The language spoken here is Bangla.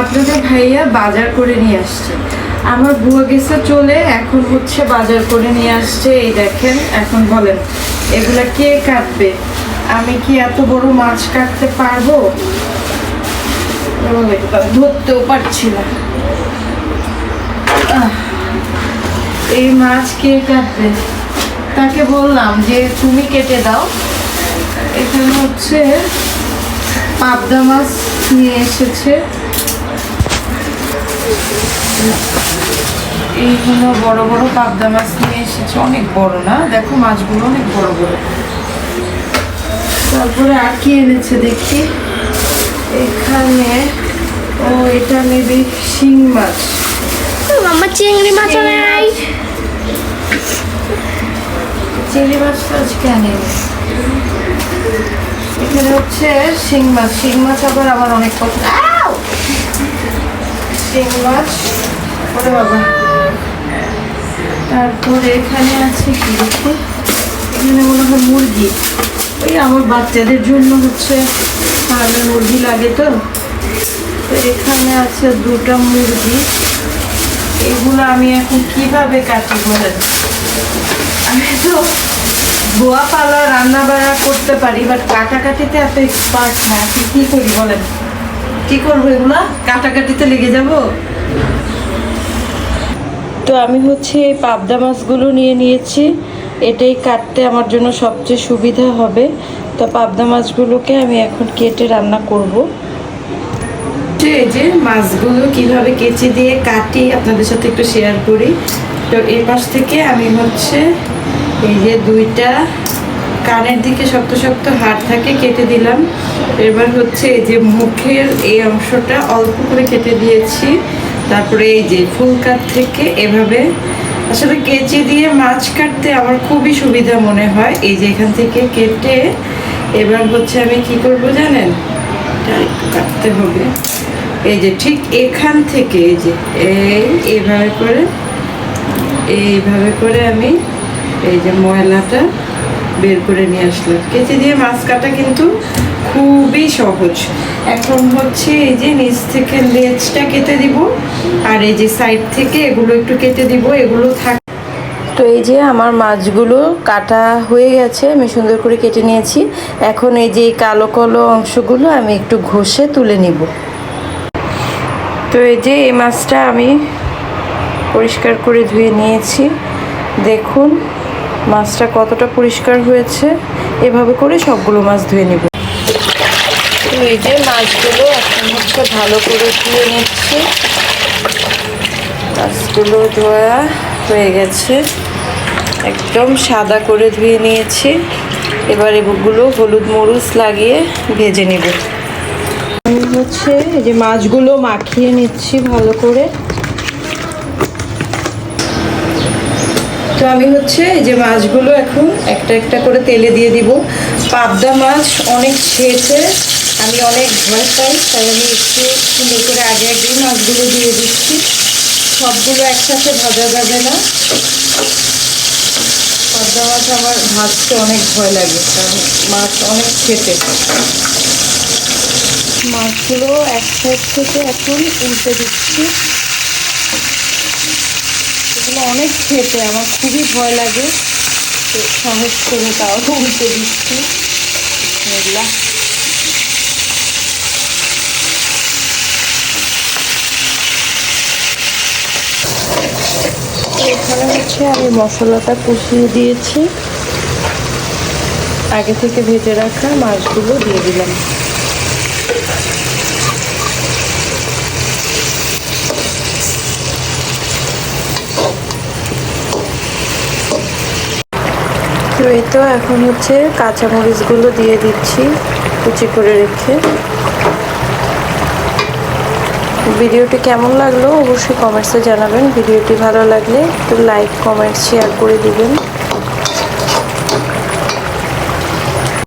আপনাদের ভাইয়া বাজার করে নিয়ে আসছে। আমার বুয়া গেছে চলে, এখন হচ্ছে বাজার করে নিয়ে আসছে, এই দেখেন, এখন বলেন, এগুলা কে কাটবে? আমি কি এত বড় মাছ কাটতে পারব? ধরতেও পারছি না। এই মাছ কে কাটবে? তাকে বললাম যে, তুমি কেটে দাও। এখানে হচ্ছে পাবদা মাছ নিয়ে এসেছে। এইগুলো বড় বড় পাবদা মাছ নিয়ে এসেছে। অনেক বড় না? দেখো মাছগুলো অনেক বড় বড়। তারপরে আর কি এনেছে দেখি? এখানে ও এটা নেবে শিং মাছ। মাম্মা চিংড়ি মাছ নাই চিংড়ি মাছটা আজকে আনেনি। এখানে হচ্ছে শিং মাছ। শিং মাছ আবার আমার অনেক পছন্দ শিং মাছ। ওরে বাবা। তারপরে এখানে আছে কি দেখি এখানে মনে হয় মুরগি। ওই আমার বাচ্চাদের জন্য হচ্ছে ফার্মের মুরগি লাগে তো। তো এখানে আছে দুটো মুরগি। এগুলো আমি এখন কীভাবে কাটি বলেন? আমি তো গোয়া পালা রান্না বান্না করতে পারি বাট কাটাকাটিতে এত এক্সপার্ট না কি করি বলেন? কি করব এগুলা? কাটাকাটিতে লেগে যাব? তো আমি হচ্ছে এই পাবদা মাছগুলো নিয়ে নিয়েছি। এটাই কাটতে আমার জন্য সবচেয়ে সুবিধা হবে। তো পাবদা মাছগুলোকে আমি এখন কেটে রান্না করব। এই যে মাছগুলো কীভাবে কেচে দিয়ে কাটি আপনাদের সাথে একটু শেয়ার করি। তো এর পাশ থেকে আমি হচ্ছে এই যে দুইটা কানের দিকে শক্ত শক্ত হাড় থাকে, কেটে দিলাম। এবার হচ্ছে এই যে মুখের এই অংশটা অল্প করে কেটে দিয়েছি। তারপরে এই যে ফুল কাট থেকে এভাবে আসলে কেচি দিয়ে মাছ কাটতে আমার খুবই সুবিধা মনে হয়। এই যে এখান থেকে কেটে এবার হচ্ছে আমি কি করব জানেন? কাটতে হবে। এই যে ঠিক এখান থেকে এই যে এই এইভাবে করে এইভাবে করে আমি এই যে ময়লাটা বের করে নিয়ে আসলাম কেচি দিয়ে মাছ কাটা কিন্তু খুবই সহজ। এখন হচ্ছে এই যে নিচ থেকে লেজটা কেটে দিব, আর এই যে সাইড থেকে এগুলো একটু কেটে দিব, এগুলো থাক তো এই যে আমার মাছগুলো কাটা হয়ে গেছে, আমি সুন্দর করে কেটে নিয়েছি। এখন এই যে কালো কালো অংশগুলো আমি একটু ঘষে তুলে নিব। তো এই যে এই মাছটা আমি পরিষ্কার করে ধুয়ে নিয়েছি। দেখুন। মাছটা কতটা পরিষ্কার হয়েছে এভাবে করে সবগুলো মাছ ধুয়ে নেব। তো এই যে মাছগুলো এখন হচ্ছে ভালো করে ধুয়ে নিচ্ছি। মাছগুলো ধোয়া হয়ে গেছে। একদম সাদা করে ধুয়ে নিয়েছি। এবার এগুলো হলুদ মরিচ লাগিয়ে ভেজে নেব। আমি হচ্ছে এই যে মাছগুলো মাখিয়ে নিচ্ছি ভালো করে। তো আমি হচ্ছে যে মাছগুলো এখন একটা একটা করে তেলে দিয়ে দিব। পাবদা মাছ অনেক ছেঁচে, আমি অনেক ভয় পাই, তাই আমি একটু সুন্দর করে আগে আগেই মাছগুলো দিয়ে দিচ্ছি। সবগুলো একসাথে ভাজা যাবে না। পাবদা মাছ আমার ভাজতে অনেক ভয় লাগে, কারণ মাছ অনেক খেতে মাছগুলো এক সাইড থেকে এখন উল্টে দিচ্ছি। এগুলো অনেক খেতে, আমার খুবই ভয় লাগে। তো সাহস করে তাও উল্টে দিচ্ছি। এখানে হচ্ছে আমি মশলাটা কষিয়ে দিয়েছি। আগে থেকে ভেজে রাখা মাছগুলো দিয়ে দিলাম। তো এই তো এখন হচ্ছে কাঁচা কাঁচামরিচগুলো দিয়ে দিচ্ছি কুচি করে রেখে। ভিডিওটি কেমন লাগল অবশ্যই কমেন্টসে জানাবেন। ভিডিওটি ভালো লাগলে একটু লাইক কমেন্ট শেয়ার করে দিবেন।